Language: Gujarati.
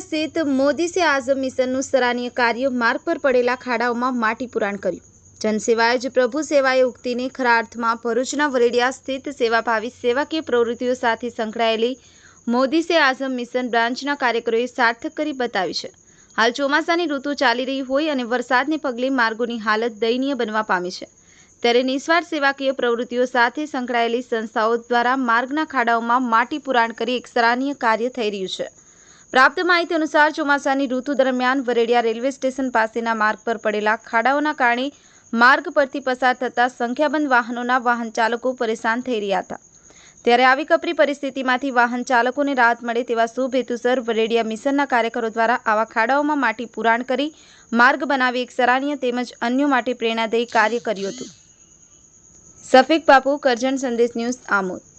સ્થિત મોદી સે આઝમ મિશનનું સરાહનીય કાર્ય માર્ગ પર પડેલા ખાડાઓમાં માટી પુરાણ કર્યું. જનસેવાએ જ પ્રભુ સેવાએ ઉક્તિને ખરા અર્થમાં ભરૂચના વરેડિયા સ્થિત સેવાભાવી સેવાકીય પ્રવૃત્તિઓ સાથે સંકળાયેલી મોદી સે આઝમ મિશન બ્રાન્ચના કાર્યકરોએ સાર્થક કરી બતાવી છે. હાલ ચોમાસાની ઋતુ ચાલી રહી હોય અને વરસાદને પગલે માર્ગોની હાલત દયનીય બનવા પામી છે. ત્યારે નિસ્વાર્થ સેવાકીય પ્રવૃત્તિઓ સાથે સંકળાયેલી સંસ્થાઓ દ્વારા માર્ગના ખાડાઓમાં માટી પુરાણ કરી એક સરાહનીય કાર્ય થઈ રહ્યું છે. પ્રાપ્ત માહિતી અનુસાર ચોમાસાની ઋતુ દરમિયાન વરેડિયા રેલવે સ્ટેશન પાસેના માર્ગ પર પડેલા ખાડાઓના કારણે માર્ગ પરથી પસાર થતા સંખ્યાબંધ વાહનોના વાહન ચાલકો પરેશાન થઈ રહ્યા હતા. ત્યારે આવી કપરી પરિસ્થિતિમાંથી વાહન ચાલકોને રાહત મળે તેવા શુભ હેતુસર વરેડિયા મિશનના કાર્યકરો દ્વારા આવા ખાડાઓમાં માટી પુરાણ કરી માર્ગ બનાવી એક સરાહનીય તેમજ અન્યો માટે પ્રેરણાદાયી કાર્ય કર્યું હતું. સફીક બાપુ, કરજણ સંદેશ ન્યૂઝ આમોદ.